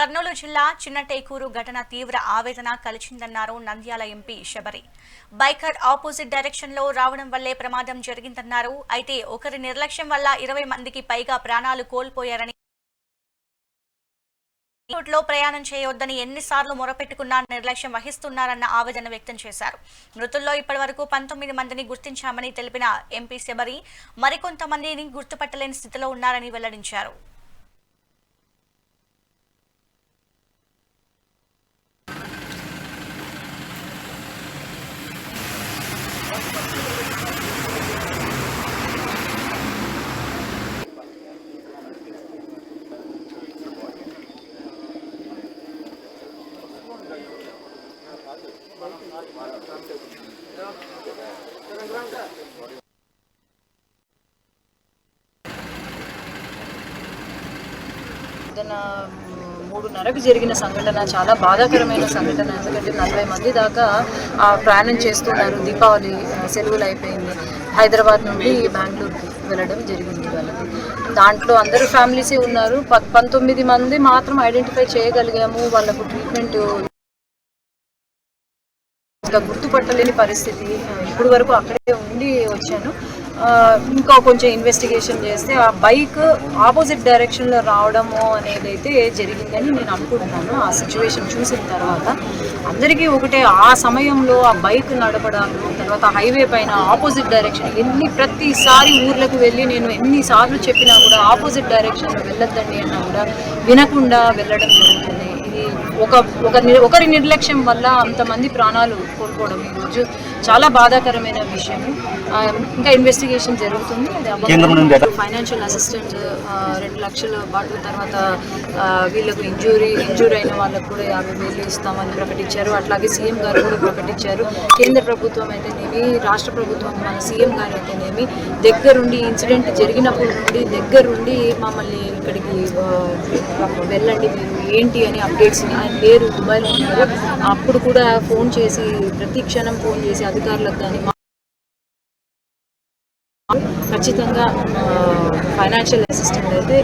కర్నూలు జిల్లా చిన్నటేకూరు ఘటన తీవ్ర ఆవేదన కలిచిందన్నారు Nandyal MP Sabari. Biker opposite డైరెక్షన్లో రావడం వల్లే ప్రమాదం జరిగిందన్నారు. అయితే ఒకరి నిర్లక్ష్యం వల్ల ఇరవై మందికి పైగా ప్రాణాలు కోల్పోయారని లో ప్రయాణం చేయొద్దని ఎన్నిసార్లు మొరపెట్టుకున్నా నిర్లక్ష్యం వహిస్తున్నారన్న ఆవేదన వ్యక్తం చేశారు. మృతుల్లో ఇప్పటివరకు పంతొమ్మిది మందిని గుర్తించామని తెలిపిన ఎంపీ శబరి మరికొంతమందిని గుర్తుపట్టలేని స్థితిలో ఉన్నారని వెల్లడించారు. మూడున్నరకు జరిగిన సంఘటన చాలా బాధాకరమైన సంఘటన. ఎందుకంటే నలభై మంది దాకా ఆ ప్రయాణం చేస్తున్నారు. దీపావళి సెలవులు అయిపోయింది. హైదరాబాద్ నుండి బెంగళూరుకి వెళ్ళడం జరిగింది వాళ్ళకి దాంట్లో అందరూ ఫ్యామిలీసే ఉన్నారు. ప- పంతొమ్మిది మంది మాత్రం ఐడెంటిఫై చేయగలిగాము. వాళ్ళకు ట్రీట్మెంట్ ఇంకా గుర్తుపట్టలేని పరిస్థితి ఇప్పుడు వరకు అక్కడే ఉండి వచ్చాను. ఇంకా కొంచెం ఇన్వెస్టిగేషన్ చేస్తే ఆ బైక్ ఆపోజిట్ డైరెక్షన్లో రావడము అనేది అయితే జరిగిందని నేను అనుకుంటున్నాను. ఆ సిచ్యువేషన్ చూసిన తర్వాత అందరికీ ఒకటే ఆ సమయంలో ఆ బైక్ నడపడాలు తర్వాత హైవే పైన ఆపోజిట్ డైరెక్షన్ ఎన్ని ప్రతిసారి ఊర్లకు వెళ్ళి నేను ఎన్నిసార్లు చెప్పినా కూడా ఆపోజిట్ డైరెక్షన్లో వెళ్ళొద్దండి అన్నా కూడా వినకుండా వెళ్ళడం జరుగుతుంది. ఒక ఒకరి నిర్లక్ష్యం వల్ల అంతమంది ప్రాణాలు కోల్పోవడం ఈరోజు చాలా బాధాకరమైన విషయం. ఇంకా ఇన్వెస్టిగేషన్ జరుగుతుంది. ఫైనాన్షియల్ అసిస్టెంట్ రెండు లక్షల పాటు తర్వాత వీళ్ళకు ఇంజూరీ ఇంజూరీ అయిన వాళ్ళకు కూడా యాభై వేలు ఇస్తామని ప్రకటించారు. అట్లాగే సీఎం గారు కూడా ప్రకటించారు. కేంద్ర ప్రభుత్వం అయితేనేమి రాష్ట్ర ప్రభుత్వం మన సీఎం గారు అయితేనేమి దగ్గరుండి ఇన్సిడెంట్ జరిగినప్పుడు నుండి దగ్గరుండి మమ్మల్ని ఇక్కడికి వెళ్ళండి మీరు ఏంటి అని అప్డేట్స్ ఆయన లేరు దుబాయ్లో ఉన్నారు అప్పుడు కూడా ఫోన్ చేసి ప్రతి క్షణం ఫోన్ చేసి అధికారులకు కానీ ఖచ్చితంగా ఫైనాన్షియల్ అసిస్టెంట్ అయితే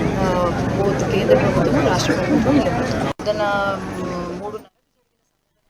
బోత్ కేంద్ర ప్రభుత్వం రాష్ట్ర ప్రభుత్వం పొద్దున